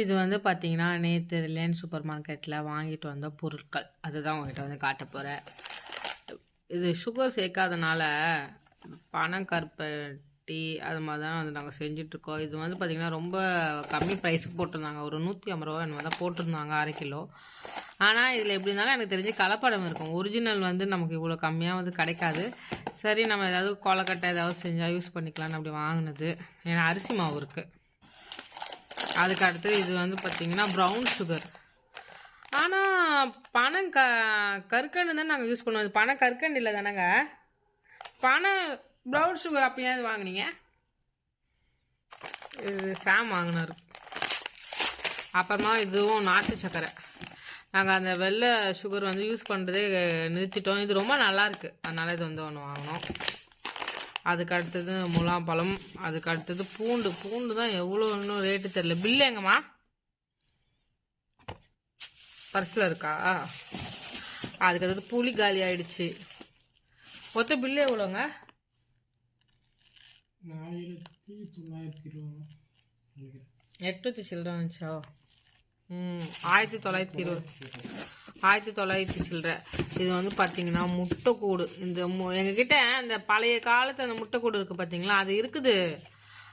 இது வந்து பார்த்தீங்கன்னா நேற்று ரிலையன்ஸ் சூப்பர் மார்க்கெட்டில் வாங்கிட்டு வந்த பொருட்கள். அதுதான் உங்ககிட்ட வந்து காட்ட போகிறேன் இது சுகர் சேர்க்காதனால ரொட்டி அது மாதிரி தான் வந்து நாங்கள் செஞ்சிட்ருக்கோம். இது வந்து பார்த்திங்கன்னா ரொம்ப கம்மி ப்ரைஸுக்கு போட்டிருந்தாங்க. ஒரு நூற்றி ஐம்பது ரூபா என்ன தான் போட்டிருந்தாங்க அரை கிலோ. ஆனால் இதில் எப்படி இருந்தாலும் எனக்கு தெரிஞ்சு கலப்படம் இருக்கும். ஒரிஜினல் வந்து நமக்கு இவ்வளோ கம்மியாக வந்து கிடைக்காது. சரி நம்ம ஏதாவது கொலக்கட்டை ஏதாவது செஞ்சால் யூஸ் பண்ணிக்கலாம்னு அப்படி வாங்கினது. ஏன்னா அரிசி மாவு இருக்குது அதுக்கு அடுத்து இது வந்து பார்த்திங்கன்னா ப்ரௌன் சுகர் ஆனால் பணம் க கற்கண்டு தான் நாங்கள் யூஸ் பண்ணுவோம். பணம் கற்கண்டு இல்லை தானேங்க? பணம் ப்ரௌன் சுகர் அப்போ ஏன் இது வாங்குனீங்க? இது சாம் வாங்கினார். அப்புறமா இதுவும் நாட்டு சர்க்கரை நாங்கள் அந்த வெள்ளை சுகர் வந்து யூஸ் பண்ணுறதே நிறுத்திட்டோம். இது ரொம்ப நல்லாயிருக்கு அதனால் இது வந்து ஒன்று வாங்கினோம். அதுக்கு அடுத்தது முலாம்பழம் அதுக்கு அடுத்தது பூண்டு. பூண்டு தான் எவ்வளோ இன்னும் ரேட்டு தெரியல. பில்லு எங்கம்மா? பர்ஸில் இருக்கா? அதுக்கு அடுத்தது புளி காலி ஆயிடுச்சு. மொத்த பில்லு எவ்வளோங்க? ஆயிரத்தி தொள்ளாயிரத்தி இருபது. எட்நூற்றி சில்லற வந்துச்சா? ம் ஆயிரத்தி தொள்ளாயிரத்தி இருபது. ஆயிரத்தி தொள்ளாயிரத்தி சில்லற இது வந்து பார்த்தீங்கன்னா முட்டைக்கூடு. இந்த மு- எங்ககிட்ட அந்த பழைய காலத்து அந்த முட்டைக்கூடு இருக்குது பார்த்தீங்களா அது இருக்குது.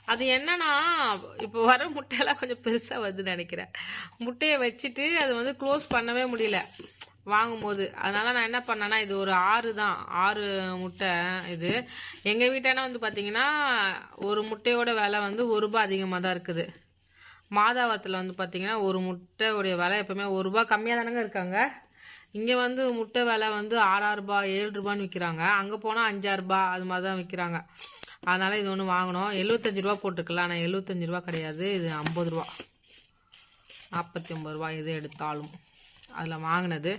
அது என்னன்னா இப்போ வர முட்டையெல்லாம் கொஞ்சம் பெருசாக வருதுன்னு நினைக்கிறேன். முட்டையை வச்சுட்டு அது வந்து க்ளோஸ் பண்ணவே முடியல. வாங்கும்போது. அதனால நான் என்ன பண்ணேன்னா இது ஒரு ஆறு தான். ஆறு முட்டை இது. எங்கள் வீட்டான வந்து பார்த்தீங்கன்னா ஒரு முட்டையோட விலை வந்து ஒரு ரூபாய் அதிகமாக தான் இருக்குது. மாதாவரத்தில் வந்து பார்த்தீங்கன்னா ஒரு முட்டையுடைய விலை எப்பவுமே ஒரு ரூபா கம்மியாக தானேங்க இருக்காங்க. இங்கே வந்து முட்டை விலை வந்து ஆறாறு ஏழு ரூபான்னு விற்கிறாங்க அங்கே போனால் அஞ்சாறு அது மாதிரி தான் விற்கிறாங்க அதனால் இது ஒன்று வாங்கினோம் எழுபத்தஞ்சு ரூபா போட்டுருக்கலாம் ஆனால் எழுபத்தஞ்சு ரூபா கிடையாது. இது ஐம்பது ரூபா நாற்பத்தி ஒம்பது ரூபா எது எடுத்தாலும். அதில் வாங்கினது.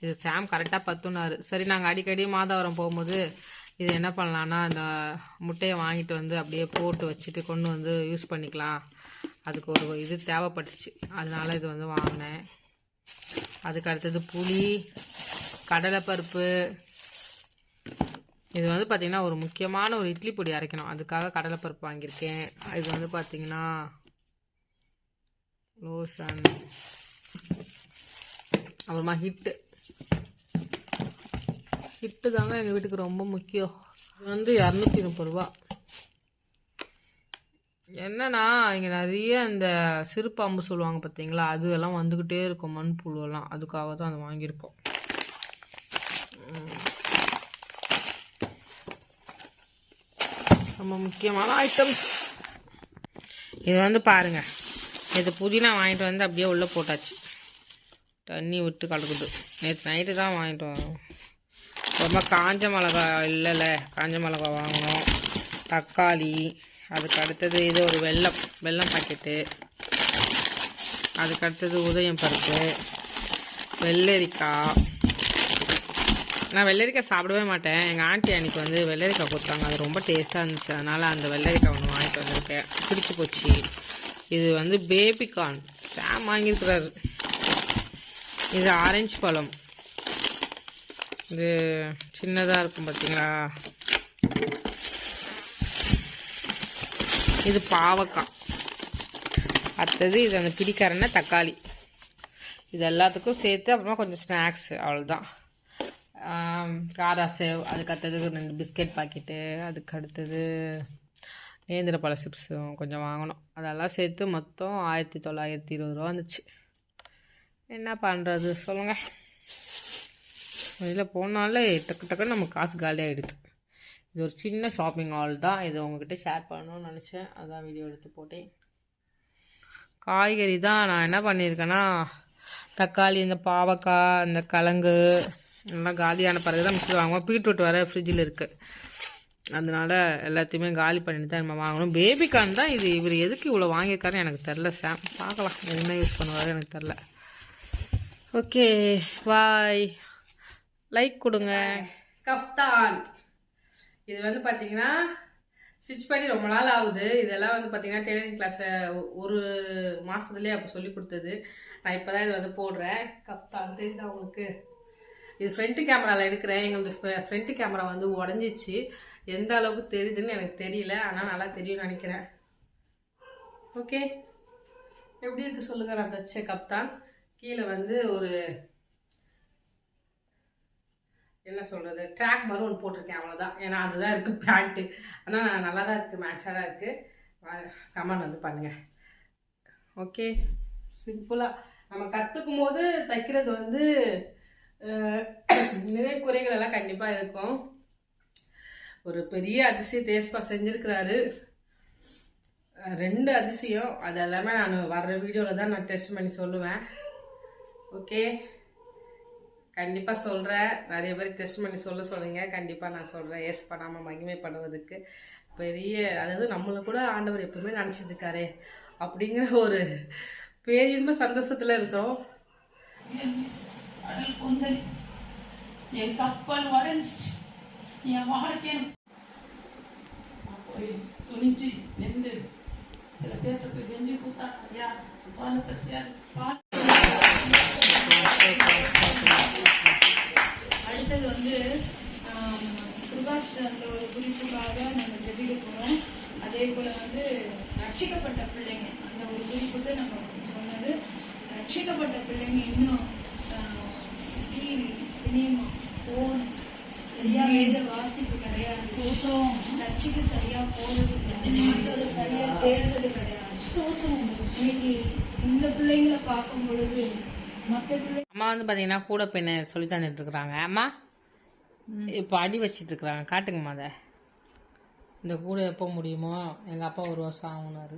இது சாம் கரெக்டாக பத்துனாரு. சரி நாங்கள் அடிக்கடி மாதவரம் போகும்போது இது என்ன பண்ணலான்னா அந்த முட்டையை வாங்கிட்டு வந்து அப்படியே போட்டு வச்சுட்டு கொண்டு வந்து யூஸ் பண்ணிக்கலாம். அதுக்கு ஒரு இது தேவைப்பட்டுச்சு. அதனால இது வந்து வாங்கினேன். அதுக்கு அடுத்தது புளி கடலைப்பருப்பு. இது வந்து பார்த்திங்கன்னா ஒரு முக்கியமான ஒரு இட்லி பொடி அரைக்கணும். அதுக்காக கடலைப்பருப்பு வாங்கியிருக்கேன். இது வந்து பார்த்திங்கன்னா லோசன் அப்புறமா ஹிட்டு ஹிட்டு தாங்க எங்கள் வீட்டுக்கு ரொம்ப முக்கியம். இது வந்து இரநூத்தி முப்பது ரூபா. என்னன்னா இங்கே நிறைய இந்த சிறு பாம்பு சொல்லுவாங்க பார்த்தீங்களா அது எல்லாம் வந்துக்கிட்டே இருக்கும் மண்புழுவெல்லாம் அதுக்காக தான் அதை வாங்கியிருக்கோம். ரொம்ப முக்கியமான ஐட்டம்ஸ் இது வந்து பாருங்கள் இது புதினா வாங்கிட்டு வந்து அப்படியே உள்ளே போட்டாச்சு. தண்ணி விட்டு கலக்குது. நேற்று நைட்டு தான் வாங்கிட்டு வரோம் ரொம்ப காஞ்ச மிளகா இல்லைல்ல காஞ்ச மிளகா வாங்கினோம். தக்காளி அதுக்கு அடுத்தது இது ஒரு வெள்ளம் வெல்லம் பாக்கெட்டு அதுக்கு அடுத்தது உதயம் பருப்பு. வெள்ளரிக்காய். நான் வெள்ளரிக்காய் சாப்பிடவே மாட்டேன். எங்கள் ஆண்டி அன்றைக்கி வந்து வெள்ளரிக்காய் கொடுத்தாங்க. அது ரொம்ப டேஸ்ட்டாக இருந்துச்சு. அதனால் அந்த வெள்ளரிக்காய் ஒன்று வாங்கிட்டு வந்திருக்கேன். பிடிச்சி போச்சு. இது வந்து பேபிகார்ன் சாம் வாங்கியிருக்கிறாரு. இது ஆரஞ்சு பழம். இது சின்னதாக இருக்கும் பார்த்தீங்களா இது பாவக்காய். அடுத்தது இது அந்த பிடிக்காரன்னா தக்காளி. இது எல்லாத்துக்கும் சேர்த்து அப்புறமா கொஞ்சம் ஸ்நாக்ஸ் அவ்வளோதான் காரா சேவ் அதுக்கு அடுத்தது ரெண்டு பிஸ்கெட் பாக்கெட்டு அதுக்கு அடுத்தது நேந்திர பழ சிப்ஸும் கொஞ்சம் வாங்கினோம் அதெல்லாம் சேர்த்து மொத்தம் ஆயிரத்தி தொள்ளாயிரத்தி இருபது ரூபா வந்துச்சு. என்ன பண்ணுறது சொல்லுங்கள் வெளியில் போனாலே டக்கு டக்குன்னு நம்ம காசு காலி ஆகிடுது இது ஒரு சின்ன ஷாப்பிங் ஹால் தான். இது உங்ககிட்ட ஷேர் பண்ணணும்னு நினச்சேன். அதான் வீடியோ எடுத்து போட்டேன். காய்கறி தான் நான் என்ன பண்ணியிருக்கேன்னா தக்காளி இந்த பாவக்காய் இந்த கிழங்கு எல்லாம் காலியான பிறகு தான் மிச்சம் வாங்குவோம். பீட்ரூட் வர ஃப்ரிட்ஜில் இருக்குது அதனால எல்லாத்தையுமே காலி பண்ணிட்டு தான் நம்ம வாங்கணும். பேபிகார்ன் தான் இது. இவர் எதுக்கு இவ்வளோ வாங்கியிருக்காருன்னு எனக்கு தெரில சாம். பார்க்கலாம். என்ன யூஸ் பண்ணுவாரு எனக்கு தெரில ஓகே பாய். லைக் கொடுங்க. கஃப்தான். இது வந்து பார்த்தீங்கன்னா ஸ்டிச் பண்ணி ரொம்ப நாள் ஆகுது. இதெல்லாம் வந்து பார்த்தீங்கன்னா டெய்லரிங் கிளாஸில் ஒரு மாதத்துலேயே அப்போ சொல்லி கொடுத்தது. நான் இப்போ தான் இது வந்து போடுறேன். கப்தான் தெரியுதா உங்களுக்கு? இது ஃப்ரண்ட்டு கேமராவில் எடுக்கிறேன். எங்களுக்கு ஃப்ரண்ட்டு கேமரா வந்து உடஞ்சிச்சு. எந்த அளவுக்கு தெரியுதுன்னு எனக்கு தெரியல. ஆனால் நல்லா தெரியும்னு நினைக்கிறேன். ஓகே? எப்படி இருக்குது சொல்லுங்கள் நான் தச்ச கப்தான் கீழே வந்து ஒரு என்ன சொல்கிறது ட்ராக் மாதிரி ஒன்று போட்டிருக்கேன் அவ்வளோதான் ஏன்னா அதுதான் இருக்குது பேண்ட்டு ஆனால் நல்லா தான் இருக்குது மேட்சாக தான் இருக்குது கமெண்ட் வந்து பண்ணுங்கள் ஓகே சிம்பிளாக நம்ம கற்றுக்கும் போது தைக்கிறது வந்து நிறைய குறைகள் எல்லாம் கண்டிப்பாக இருக்கும். ஒரு பெரிய அதிசயம் தேஸ்பா செஞ்சுருக்கிறாரு. ரெண்டு அதிசயம். அது எல்லாமே நான் வர்ற வீடியோவில் தான் நான் டெஸ்ட் பண்ணி சொல்லுவேன். ஓகே. கண்டிப்பாக சொல்கிறேன் நிறைய பேர் டெஸ்ட் பண்ணி சொல்ல சொல்லுங்க கண்டிப்பாக நான் சொல்கிறேன் ஏஸ் பண்ணாமல் மகிமை பண்ணுவதுக்கு பெரிய அதாவது நம்மளை கூட ஆண்டவர் எப்பவுமே நினச்சிட்டு அப்படிங்கிற ஒரு பேரின்ப சந்தோஷத்தில் இருக்கிறோம். என் கப்பல் உடஞ்சிச்சு என் வாழ்க்கை போய் துணிஞ்சு நின்று சில பேர்கிட்ட போய் கெஞ்சி கூத்தா ஐயா பால் பசியார் அடுத்தது வந்து ஆம், கிருபாஸ்ரீ அந்த ஒரு குறிப்புக்காக நம்ம ஜெபிக்க போகிறோம் அதே போல் வந்து ரட்சிக்கப்பட்ட பிள்ளைங்க. அந்த ஒரு குறிப்புக்கு நம்ம சொன்னது ரட்சிக்கப்பட்ட பிள்ளைங்க இன்னும் டிவி சினிமா ஃபோன் சரியா வேத வாசிப்பு கிடையாது. ரட்சிக்கு சரியா போறது கிடையாது சரியா தேடுறது கிடையாது. இன்னைக்கு இந்த பிள்ளைங்களை பார்க்கும் பொழுது அம்மா வந்து பார்த்தீங்கன்னா கூட பெண்ணை சொல்லி தந்துட்டு இருக்கிறாங்க. அம்மா இப்போ அடி வச்சிட்டு இருக்கிறாங்க. காட்டுங்கம்மா அதை. இந்த கூட எப்போ முடியுமோ எங்கள் அப்பா ஒரு வருஷம் ஆகுனாரு.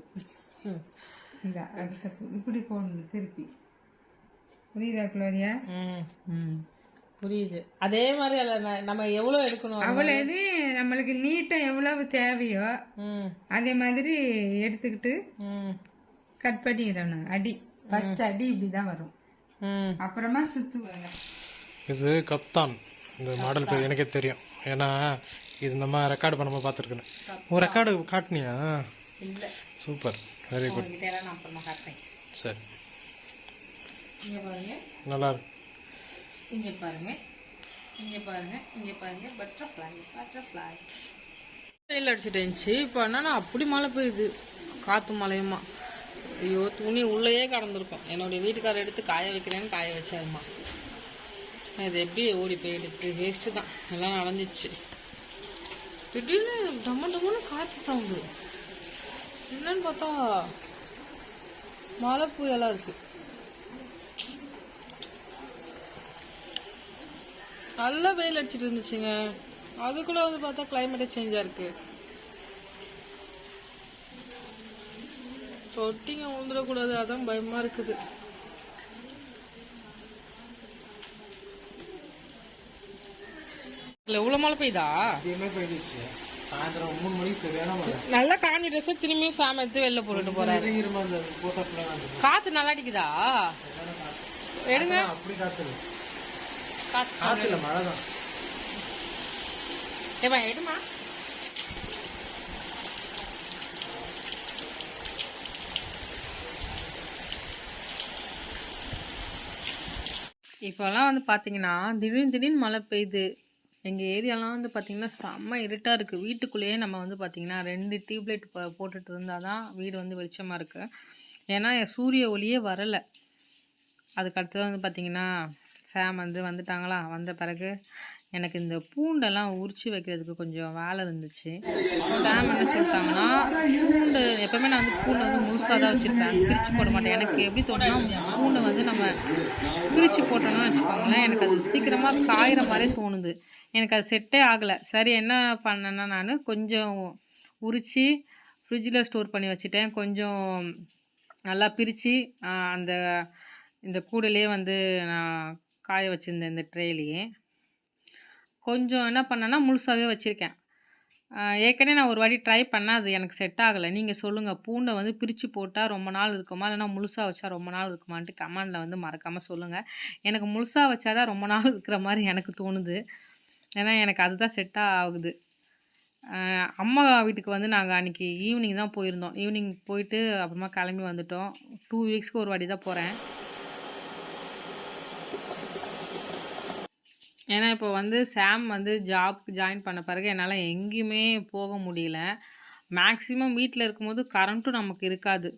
இப்படி போடணும் திருப்பி. புரியுதா குளோரியா? ம் ம் புரியுது. அதே மாதிரி அல்ல நம்ம எவ்வளோ எடுக்கணும்? அது அவ்வளோ இது நம்மளுக்கு நீட்டம் எவ்வளவு தேவையோ ம். அதே மாதிரி எடுத்துக்கிட்டு ம். கட் பண்ணிடணும். அடி. ஃபர்ஸ்ட் அடி இப்படி தான் வரும். அப்புறமா சுற்றுவாங்க இது கப்தான். இந்த மாடல் பேர் எனக்கே தெரியும். ஏன்னா இது நம்ம ரெக்கார்டு பண்ணும்போது பார்த்துருக்கேன் உன் ரெக்கார்டு காட்டினியா? இல்லை. சூப்பர் வெரி குட் சரி. இங்கே பாருங்க. நல்லா இருக்கு. இங்கே பாருங்க. இங்கே பாருங்க. இங்கே பாருங்க. பட்டர்ஃப்ளை பட்டர்ஃப்ளை வெயில் அடிச்சுட்டு இருந்துச்சு. இப்போ என்னன்னா அப்படி மழை பெய்யுது. காற்று மழையுமா? ஐயோ துணி உள்ளேயே கடந்திருக்கும். என்னுடைய வீட்டுக்காரர் எடுத்து காய வைக்கிறேன்னு காய வச்சாருமா. அது எப்படி ஓடி போயிடுது? வேஸ்ட்டு தான். எல்லாம் நடந்துச்சு திடீர்னு டம்ம டம்முன்னு காற்று சவுண்டு என்னன்னு பார்த்தா மழை புயலாக இருக்குது நல்லா வெயில் அடிச்சிட்டு இருந்துச்சுங்க. அதுக்குள்ள வந்து பார்த்தா கிளைமேட்டே சேஞ்சாக இருக்குது தொட்டிங்க விழுந்துடக்கூடாது அதான் பயமா இருக்குது. இல்லை இவ்வளோ மழை பெய்யுதா சாயந்தரம் மூணு மணிக்கு சரியான நல்லா காணி ட்ரெஸ்ஸை திரும்பியும் சாம எடுத்து வெளில போட்டுட்டு போறாரு. காத்து நல்லா அடிக்குதா? எடுங்க. அப்படி காத்துல காத்து காத்துல மழை தான் ஏமா எடுமா. இப்போல்லாம் வந்து பார்த்தீங்கன்னா திடீர்னு திடீர்னு மழை பெய்யுது எங்கள் ஏரியாலாம் வந்து பார்த்திங்கன்னா செம்ம இருட்டாக இருக்குது வீட்டுக்குள்ளேயே நம்ம வந்து பார்த்திங்கன்னா ரெண்டு டியூப்லைட் போ போட்டுட்டு இருந்தால் தான் வீடு வந்து வெளிச்சமாக இருக்குது ஏன்னா சூரிய ஒளியே வரலை. அதுக்கு அடுத்தது வந்து பார்த்திங்கன்னா சாம் வந்து வந்துட்டாங்களா? வந்த பிறகு எனக்கு இந்த பூண்டெல்லாம் உரிச்சு வைக்கிறதுக்கு கொஞ்சம் வேலை இருந்துச்சு. மேம் என்ன சொல்லிட்டாங்கன்னா பூண்டு எப்போவுமே நான் வந்து பூண்டை வந்து முழுசாக தான் வச்சுருப்பேன். பிரித்து போட மாட்டேன். எனக்கு எப்படி தோணுன்னா பூண்டை வந்து நம்ம பிரித்து போட்டோம்னா வச்சுக்கோங்களேன் எனக்கு அது சீக்கிரமாக காயிற மாதிரி தோணுது. எனக்கு அது செட்டே ஆகலை. சரி என்ன பண்ணேன்னா நான் கொஞ்சம் உரித்து ஃப்ரிட்ஜில் ஸ்டோர் பண்ணி வச்சுட்டேன். கொஞ்சம் நல்லா பிரித்து அந்த இந்த கூடலேயே வந்து நான் காய வச்சுருந்தேன் இந்த ட்ரேலையே கொஞ்சம் என்ன பண்ணேன்னா முழுசாகவே வச்சுருக்கேன். ஏற்கனவே நான் ஒரு வாட்டி ட்ரை பண்ணேன் அது எனக்கு செட் ஆகலை. நீங்கள் சொல்லுங்கள் பூண்டை வந்து பிரித்து போட்டால் ரொம்ப நாள் இருக்குமா? இல்லைனா முழுசாக வச்சா ரொம்ப நாள் இருக்குமான்ட்டு கமெண்டில் வந்து மறக்காமல் சொல்லுங்கள் எனக்கு முழுசாக வச்சா தான் ரொம்ப நாள் இருக்கிற மாதிரி எனக்கு தோணுது. ஏன்னா எனக்கு அதுதான் செட்டாக ஆகுது. அம்மா வீட்டுக்கு வந்து நாங்கள் அன்றைக்கி ஈவினிங் தான் போயிருந்தோம். ஈவினிங் போயிட்டு அப்புறமா கிளம்பி வந்துட்டோம். டூ வீக்ஸ்க்கு ஒரு வாட்டி தான் போகிறேன் ஏன்னா இப்போ வந்து சாம் வந்து ஜாப்க்கு ஜாயின் பண்ண பிறகு என்னால் எங்கேயுமே போக முடியல. மேக்ஸிமம் வீட்டில் இருக்கும்போது கரண்ட்டும் நமக்கு இருக்காது.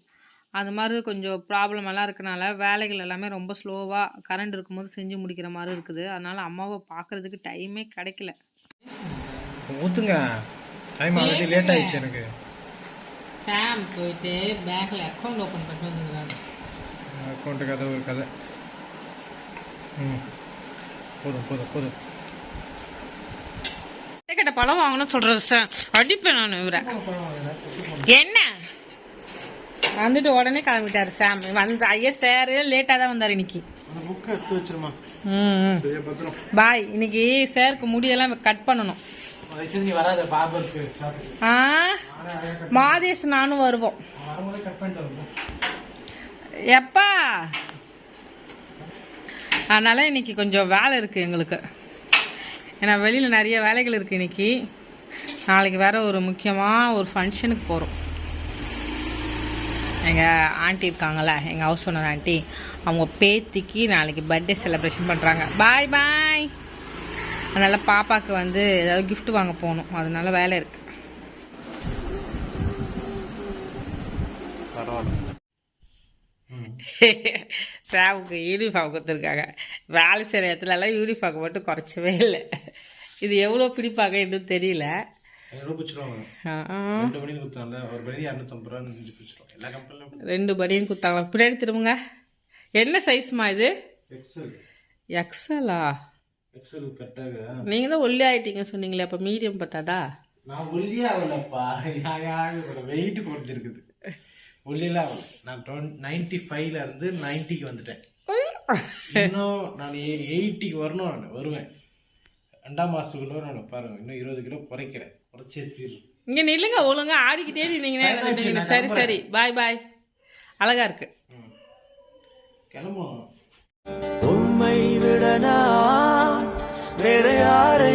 அது மாதிரி கொஞ்சம் ப்ராப்ளம் எல்லாம் இருக்கனால வேலைகள் எல்லாமே ரொம்ப ஸ்லோவாக கரண்ட் இருக்கும்போது செஞ்சு முடிக்கிற மாதிரி இருக்குது. அதனால் அம்மாவை பார்க்குறதுக்கு டைமே கிடைக்கல. ஊற்றுங்க டைம் ஆல்ரெடி லேட் ஆயிடுச்சு எனக்கு. சாம் போயிட்டு பேங்க்கில் அக்கௌண்ட் ஓப்பன் பண்ணிட்டு வந்துக்கிறாங்க அக்கௌண்ட்டு கதை ஒரு கதை. ம். போதும் போதும் போதும். கிட்ட பழம் வாங்கணும்னு சொல்கிறது சார். அடிப்பேன் நான் இவரை. என்ன வந்துட்டு உடனே கிளம்பிட்டாரு சாம். வந்து ஐயா சார் லேட்டாக தான் வந்தார் இன்னைக்கு. பாய் இன்னைக்கு சாருக்கு முடியெல்லாம் கட் பண்ணணும் மாதேஷ் நானும் வருவோம். எப்பா? அதனால் இன்றைக்கி கொஞ்சம் வேலை இருக்குது எங்களுக்கு. ஏன்னா வெளியில் நிறைய வேலைகள் இருக்குது இன்றைக்கி நாளைக்கு வேறு ஒரு முக்கியமாக ஒரு ஃபங்க்ஷனுக்கு போகிறோம் எங்கள் ஆண்டி இருக்காங்களே எங்கள் ஹவுஸ் ஓனர் ஆண்டி அவங்க பேத்திக்கு நாளைக்கு பர்த்டே செலிப்ரேஷன் பண்ணுறாங்க பாய் பாய் அதனால் பாப்பாவுக்கு வந்து ஏதாவது கிஃப்ட் வாங்க போகணும். அதனால வேலை இருக்குது ம் சாவுக்கு யூனிஃபார்ம் கொடுத்துருக்காங்க. வேலை செய்கிற இடத்துலலாம் யூனிஃபார்ம் மட்டும் குறைச்சவே இல்லை. இது எவ்வளோ பிடிப்பாங்க இன்னும் தெரியல. ரெண்டு படியும் கொடுத்தாங்களா பின்னாடி திரும்புங்க. என்ன சைஸ்மா இது? எக்ஸல் நீங்கள் தான் ஒல்லி ஆயிட்டீங்க சொன்னீங்களே அப்போ மீடியம் பார்த்தாதா நான் ஒல்லியே வெயிட் குறைஞ்சிருக்குது? ஒல்லியெல்லாம் ஆகல. நான் டுவெண்ட் நைன்டி ஃபைவ்ல இருந்து நைன்ட்டிக்கு வந்துட்டேன். இன்னும் நான் எயிட்டிக்கு வரணும் நான் வருவேன். ரெண்டாம் மாசத்துக்குள்ள நான் பாருங்க இன்னும் இருபது கிலோ குறைக்கிறேன். குறைச்சே தீரும். இங்கே நில்லுங்க ஒழுங்கா ஆடிக்கிட்டே நான் சரி. சரி பாய் பாய் அழகா இருக்கு. ம். கிளம்புவோம். உம்மை விட நான் வேற யாரை